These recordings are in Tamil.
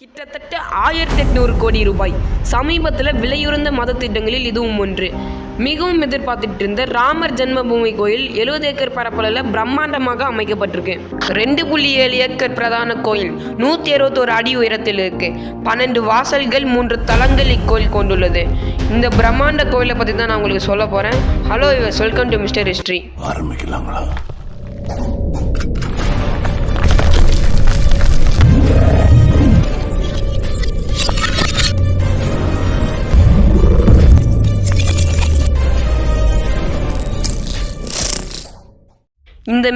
கிட்டத்தட்ட ஆயிரத்தி எட்நூறு கோடி ரூபாய். சமீபத்தில் விலையுறந்த மத திட்டங்களில் இதுவும் ஒன்று. மிகவும் எதிர்பார்த்துட்டு இருந்த ராமர் ஜென்மபூமி கோயில் எழுபது ஏக்கர் பரப்பளவில் பிரம்மாண்டமாக அமைக்கப்பட்டிருக்கு. ரெண்டு புள்ளி ஏழு ஏக்கர் பிரதான கோயில் நூற்றி அறுபத்தோரு அடி உயரத்தில் இருக்கு. பன்னெண்டு வாசல்கள் மூன்று தளங்கள் இக்கோயில் கொண்டுள்ளது. இந்த பிரம்மாண்ட கோயிலை பற்றி தான் நான் உங்களுக்கு சொல்ல போகிறேன் hello welcome to mister history ஆரம்பிக்கலாங்களா?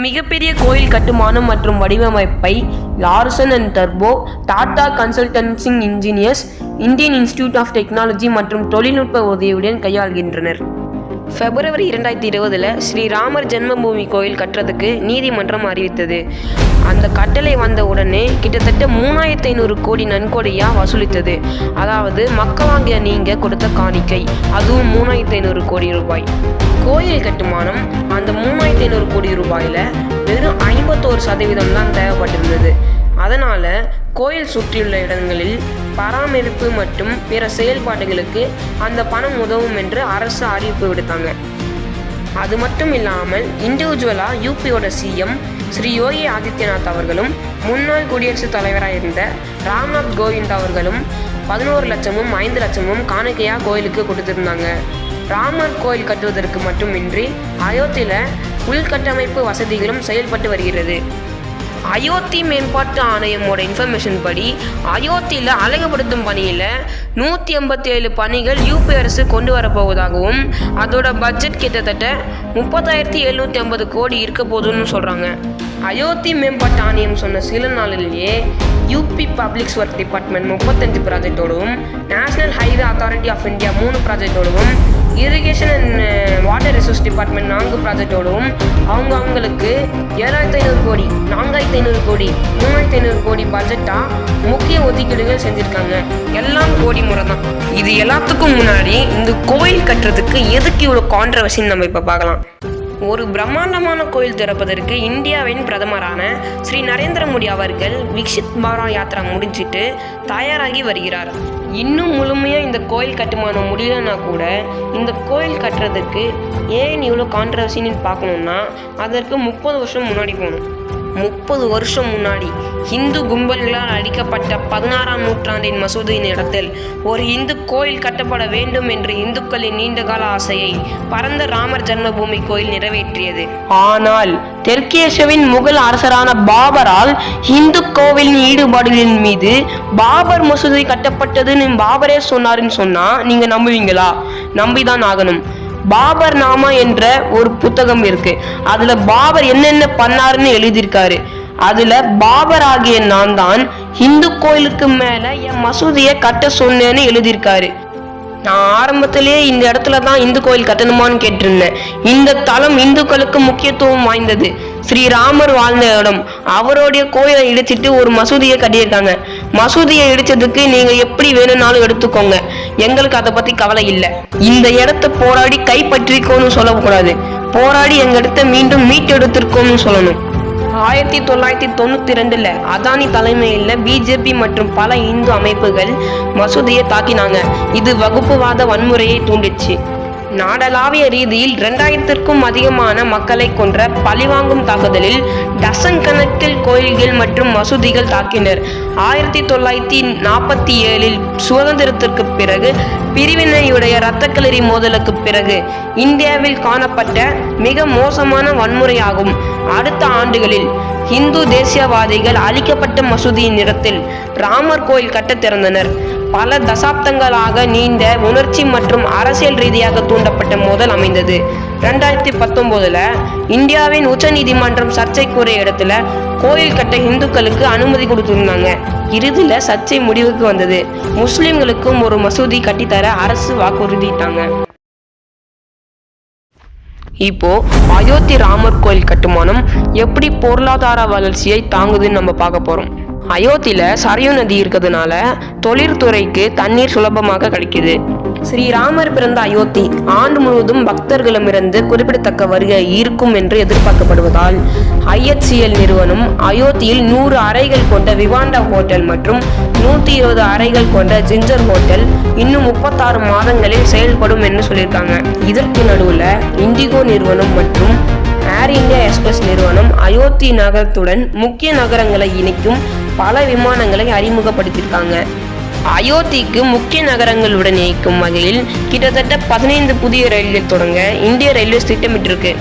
மிகப்பெரிய கோயில் கட்டுமானம் மற்றும் வடிவமைப்பை Larsen and turbo Tata consulting engineers Indian institute of technology மற்றும் தொழில்நுட்ப உதவியுடன் கையாள்கின்றனர். பிப்ரவரி இரண்டாயிரத்தி இருபதுல ஸ்ரீராமர் ஜென்மபூமி கோயில் கட்டுறதுக்கு நீதிமன்றம் அறிவித்தது. அந்த கட்டளை வந்த உடனே கிட்டத்தட்ட மூணாயிரத்தி ஐநூறு கோடி நன்கொடையா வசூலித்தது. அதாவது மக்களாகிய நீங்க கொடுத்த காணிக்கை அதுவும் மூணாயிரத்தி ஐநூறு கோடி ரூபாய். கோயில் கட்டுமானம் அந்த மூணாயிரத்தி ஐநூறு கோடி ரூபாயில வெறும் ஐம்பத்தோரு சதவீதம் தான் தேவைப்பட்டிருந்தது. அதனால கோயில் சுற்றியுள்ள இடங்களில் பராமரிப்பு மற்றும் பிற செயல்பாடுகளுக்கு அந்த பணம் உதவும் என்று அரசு அறிவிப்பு விடுத்தாங்க. அது மட்டும் இல்லாமல் இண்டிவிஜுவலாக யூபியோட சிஎம் ஸ்ரீ யோகி ஆதித்யநாத் அவர்களும் முன்னாள் குடியரசுத் தலைவராக இருந்த ராம்நாத் கோவிந்த் அவர்களும் பதினோரு லட்சமும் ஐந்து லட்சமும் காணிக்கையாக கோயிலுக்கு கொடுத்திருந்தாங்க. ராமர் கோயில் கட்டுவதற்கு மட்டுமின்றி அயோத்தியில் உள்கட்டமைப்பு வசதிகளும் செயல்பட்டு வருகிறது. அயோத்தி மேம்பாட்டு ஆணையமோட இன்ஃபர்மேஷன் படி அயோத்தியில் அழகுபடுத்தும் பணியில் நூற்றி எண்பத்தி ஏழு பணிகள் யூபி அரசு கொண்டு வரப்போவதாகவும் அதோட பட்ஜெட் கிட்டத்தட்ட முப்பத்தாயிரத்தி எழுநூற்றி ஐம்பது கோடி இருக்க போதுன்னு சொல்கிறாங்க அயோத்தி மேம்பாட்டு ஆணையம் சொன்ன சில நாளிலேயே யூபி பப்ளிக் ஒர்க் டிபார்ட்மெண்ட் முப்பத்தஞ்சு ப்ராஜெக்டோடவும் national highway authority of India மூணு ப்ராஜெக்டோடவும் irrigation and water resource department நான்கு ப்ராஜெக்டோடவும் அவங்க அவங்களுக்கு ஏழாயிரத்தி ஐநூறு கோடி நான்காயிரத்தி ஐநூறு கோடி மூவாயிரத்தி ஐநூறு கோடி பட்ஜெட்டாக முக்கிய ஒதுக்கீடுகள் செஞ்சுருக்காங்க. எல்லாம் கோடி முறை தான் இது எல்லாத்துக்கும் முன்னாடி இந்த கோயில் கட்டுறதுக்கு எதுக்கு இவ்வளோ கான்ட்ரவர்சின்னு நம்ம இப்போ பார்க்கலாம். ஒரு பிரம்மாண்டமான கோயில் திறப்பதற்கு இந்தியாவின் பிரதமரான ஸ்ரீ நரேந்திர மோடி அவர்கள் விக்ஷித் பாரா யாத்திரா முடிஞ்சிட்டு தயாராகி வருகிறார். இன்னும் முழுமையாக இந்த கோயில் கட்டுமானம் முடியலன்னா கூட இந்த கோயில் கட்டுறதுக்கு ஏன் இவ்வளோ கான்ட்ரவர்சின்னு பார்க்கணுன்னா அதற்கு முப்பது வருஷம் முன்னாடி போகணும். முப்பது வருஷம் முன்னாடி இந்து கும்பல்களால் அடிக்கப்பட்ட பதினாறாம் நூற்றாண்டின் மசூதியின் இடத்தில் ஒரு இந்து கோயில் கட்டப்பட வேண்டும் என்று இந்துக்களின் நீண்டகால ஆசையை பரந்த ராமர் ஜன்மபூமி கோயில் நிறைவேற்றியது. ஆனால் தெற்கேசவின் முகல் அரசரான பாபரால் இந்து கோவிலின் ஈடுபாடுகளின் மீது பாபர் மசூதி கட்டப்பட்டதுன்னு பாபரே சொன்னாருன்னு சொன்னா நீங்க நம்புவீங்களா? நம்பிதான் ஆகணும். பாபர் நாமா என்ற ஒரு புத்தகம் இருக்கு. அதுல பாபர் என்னென்ன பண்ணாருன்னு எழுதியிருக்காரு. அதுல பாபர் ஆகிய நான் தான் இந்து கோயிலுக்கு மேல என் மசூதியை கட்ட சொன்னேன்னு எழுதியிருக்காரு. நான் ஆரம்பத்திலேயே இந்த இடத்துல தான் இந்து கோயில் கட்டணுமான்னு கேட்டிருந்தேன். இந்த தலம் இந்துக்களுக்கு முக்கியத்துவம் வாய்ந்தது. ஸ்ரீராமர் வாழ்ந்த இடம். அவருடைய கோயிலை இடிச்சிட்டு ஒரு மசூதியை கட்டியிருக்காங்க. மசூதியை இடிச்சதுக்கு நீங்க எப்படி வேணும்னாலும் எடுத்துக்கோங்க. எங்களுக்கு அதை பத்தி கவலை இல்லை. இந்த இடத்த போராடி கைப்பற்றிக்கோன்னு சொல்லக்கூடாது. போராடி எங்க இடத்த மீண்டும் மீட்டெடுத்திருக்கோம்னு சொல்லணும். ஆயிரத்தி தொள்ளாயிரத்தி தொண்ணூத்தி ரெண்டுல அதானி தலைமையில் பிஜேபி மற்றும் பல இந்து அமைப்புகள் மசூதியை தாக்கினாங்க. இது வகுப்புவாத வன்முறையை தூண்டிச்சு. நாடளாவிய ரீதியில் இரண்டாயிரத்திற்கும் அதிகமான மக்களை கொன்ற பழிவாங்கும் தாக்குதலில் டசன் கணக்கில் கோயில்கள் மற்றும் மசூதிகள் தாக்கினர். ஆயிரத்தி தொள்ளாயிரத்தி நாற்பத்தி ஏழில் சுதந்திரத்திற்கு பிறகு பிரிவினையுடைய இரத்தக்களரி மோதலுக்கு பிறகு இந்தியாவில் காணப்பட்ட மிக மோசமான வன்முறையாகும். அடுத்த ஆண்டுகளில் இந்து தேசியவாதிகள் அழிக்கப்பட்ட மசூதியின் இடத்தில் ராமர் கோயில் கட்ட திறந்தனர். பல தசாப்தங்களாக நீண்ட உணர்ச்சி மற்றும் அரசியல் ரீதியாக தூண்டப்பட்ட மோதல் அமைந்தது. ரெண்டாயிரத்தி பத்தொன்பதுல இந்தியாவின் உச்ச நீதிமன்றம் சர்ச்சைக்குரிய இடத்துல கோயில் கட்ட இந்துக்களுக்கு அனுமதி கொடுத்திருந்தாங்க. இறுதியில சர்ச்சை முடிவுக்கு வந்தது. முஸ்லிம்களுக்கும் ஒரு மசூதி கட்டித்தர அரசு வாக்குறுதிட்டாங்க இப்போ அயோத்தி ராமர் கோயில் கட்டுமானம் எப்படி பொருளாதார வளர்ச்சியை தாங்குதுன்னு நம்ம பார்க்க போறோம். அயோத்தியில சரையு நதி இருக்கிறதுனால தொழிற்துறைக்கு தண்ணீர் சுலபமாக கிடைக்குது. ஸ்ரீராமர் பிறந்த அயோத்தி ஆண்டு முழுவதும் பக்தர்களிடமிருந்து குறிப்பிடத்தக்க வருகை இருக்கும் என்று எதிர்பார்க்கப்படுவதால் ஐஎச்சிஎல் நிறுவனம் அயோத்தியில் நூறு அறைகள் கொண்ட விவாண்டா ஹோட்டல் மற்றும் நூற்றி இருபது அறைகள் கொண்ட ஜிஞ்சர் ஹோட்டல் இன்னும் முப்பத்தாறு மாதங்களில் செயல்படும் என்று சொல்லியிருக்காங்க. இதற்கு நடுவில் இண்டிகோ நிறுவனம் மற்றும் ஏர் இந்தியா எக்ஸ்பிரஸ் நிறுவனம் அயோத்தி நகரத்துடன் முக்கிய நகரங்களை இணைக்கும் பல விமானங்களை அறிமுகப்படுத்தியிருக்காங்க. அயோத்திக்கு முக்கிய நகரங்களுடன் இணைக்கும் வகையில் கிட்டத்தட்ட பதினைந்து புதிய ரயில்கள் தொடங்க இந்திய ரயில்வேஸ் திட்டமிட்டிருக்கு.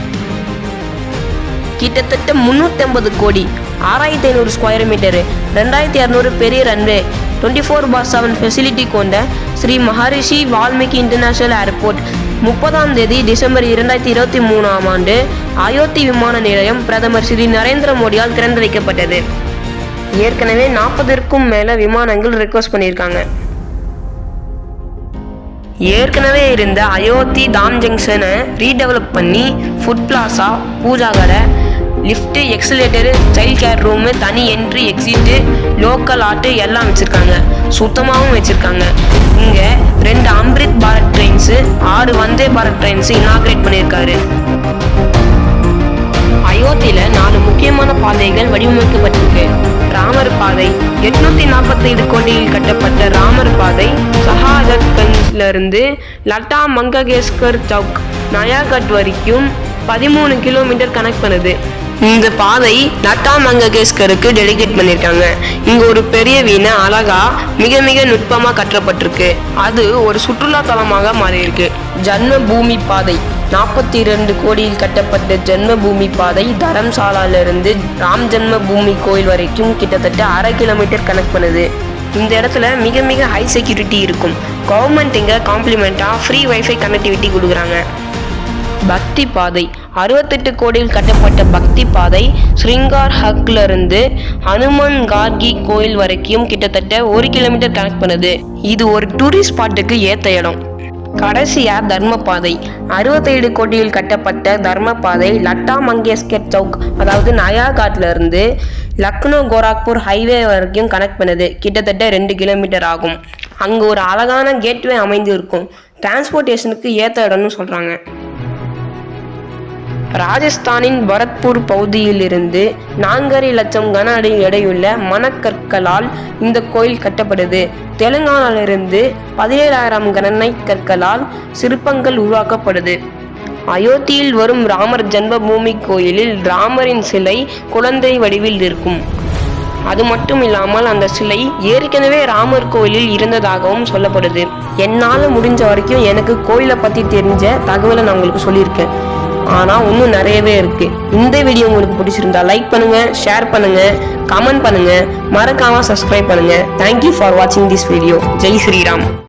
கிட்டத்தட்ட முந்நூற்றி ஐம்பது கோடி ஆறாயிரத்தி ஐநூறு ஸ்கொயர் மீட்டரு ரெண்டாயிரத்தி இரநூறு பெரிய runway twenty four bar seven facility கொண்ட ஸ்ரீ மகரிஷி வால்மீகி இன்டர்நேஷனல் ஏர்போர்ட் முப்பதாம் தேதி டிசம்பர் இரண்டாயிரத்தி இருபத்தி மூணாம் ஆண்டு அயோத்தி விமான நிலையம் பிரதமர் ஸ்ரீ நரேந்திர மோடியால் திறந்து வைக்கப்பட்டது. ஏற்கனவே நாற்பதற்கும் மேல விமானங்கள் ரெக்வஸ்ட் பண்ணியிருக்காங்க. ஏற்கனவே இருந்த அயோத்தி தாம் ஜங்ஷனை ரீடெவலப் பண்ணி ஃபுட் பிளாசா பூஜா கடை lift escalator child care room தனி என்ட்ரி எக்ஸிட்டு லோக்கல் ஆட்டு எல்லாம் வச்சுருக்காங்க. சுத்தமாகவும் வச்சுருக்காங்க. இங்கே ரெண்டு அம்ரித் பாரத் ட்ரெயின்ஸு ஆறு வந்தே பாரத் ட்ரெயின்ஸு இனாக்ரேட் பண்ணியிருக்காரு. அயோத்தியில் நாலு முக்கியமான பாதைகள் வடிவமைக்கப்பட்டிருக்கு. ராமர் பாதை. எட்நூத்தி நாற்பத்தைந்து கோடியில் கட்டப்பட்ட ராமர் பாதை சஹாதத்கஞ்ச்ல இருந்து லட்டா மங்ககேஸ்கர் சவுக் நயாகட் வரைக்கும் பதிமூணு கிலோமீட்டர் கனெக்ட் பண்ணுது. இந்த பாதை லட்டா மங்ககேஸ்கருக்கு டெலிகேட் பண்ணியிருக்காங்க இங்க ஒரு பெரிய வீணை அழகா மிக மிக நுட்பமா கட்டப்பட்டிருக்கு. அது ஒரு சுற்றுலா தலமாக மாறியிருக்கு. ஜன்ம பூமி பாதை. நாற்பத்தி இரண்டு கோடியில் கட்டப்பட்ட ஜென்மபூமி பாதை தரம்சாலாலிருந்து ராம் ஜென்ம பூமி கோயில் வரைக்கும் கிட்டத்தட்ட அரை கிலோமீட்டர் கனெக்ட் பண்ணுது. இந்த இடத்துல மிக மிக ஹை செக்யூரிட்டி இருக்கும். கவர்மெண்ட் இங்கே காம்ப்ளிமெண்ட்டாக ஃப்ரீ வைஃபை கனெக்டிவிட்டி கொடுக்குறாங்க. பக்தி பாதை அறுபத்தெட்டு கோடியில் கட்டப்பட்ட பக்தி பாதை ஸ்ரிங்கார் ஹக்லருந்து ஹனுமன் கார்கி கோயில் வரைக்கும் கிட்டத்தட்ட ஒரு கிலோமீட்டர் கனெக்ட் பண்ணுது. இது ஒரு டூரிஸ்ட் ஸ்பாட்டுக்கு ஏற்ற இடம். கடைசியா தர்ம பாதை அறுபத்தேழு கோடியில் கட்டப்பட்ட தர்ம பாதை லட்டா மங்கேஷ்கர் சவுக் அதாவது நயாகாட்ல இருந்து லக்னோ கோராக்பூர் ஹைவே வரைக்கும் கனெக்ட் பண்ணுது. கிட்டத்தட்ட ரெண்டு கிலோமீட்டர் ஆகும். அங்கே ஒரு அழகான கேட்வே அமைந்து இருக்கும் டிரான்ஸ்போர்ட்டேஷனுக்கு ஏற்ற இடம்னு சொல்கிறாங்க ராஜஸ்தானின் பரத்பூர் பகுதியிலிருந்து நான்கரை லட்சம் கன அடி எடையுள்ள மணக்கற்களால் இந்த கோயில் கட்டப்படுது தெலுங்கானாவிலிருந்து பதினேழாயிரம் கணனை கற்களால் சிற்பங்கள் உருவாக்கப்படுது அயோத்தியில் வரும் ராமர் ஜென்மபூமி கோயிலில் ராமரின் சிலை குழந்தை வடிவில் இருக்கும். அது மட்டும் இல்லாமல் அந்த சிலை ஏற்கனவே ராமர் கோயிலில் இருந்ததாகவும் சொல்லப்படுது. என்னால் முடிஞ்ச வரைக்கும் எனக்கு கோயிலை பற்றி தெரிஞ்ச தகவலை நான் உங்களுக்கு சொல்லியிருக்கேன். ஆனால் இன்னும் நிறையவே இருக்கு. இந்த வீடியோ உங்களுக்கு பிடிச்சிருந்தா லைக் பண்ணுங்க ஷேர் பண்ணுங்க கமெண்ட் பண்ணுங்க. மறக்காம சப்ஸ்கிரைப் பண்ணுங்க. தேங்க்யூ ஃபார் வாட்சிங் திஸ் வீடியோ ஜெய் ஸ்ரீராம்.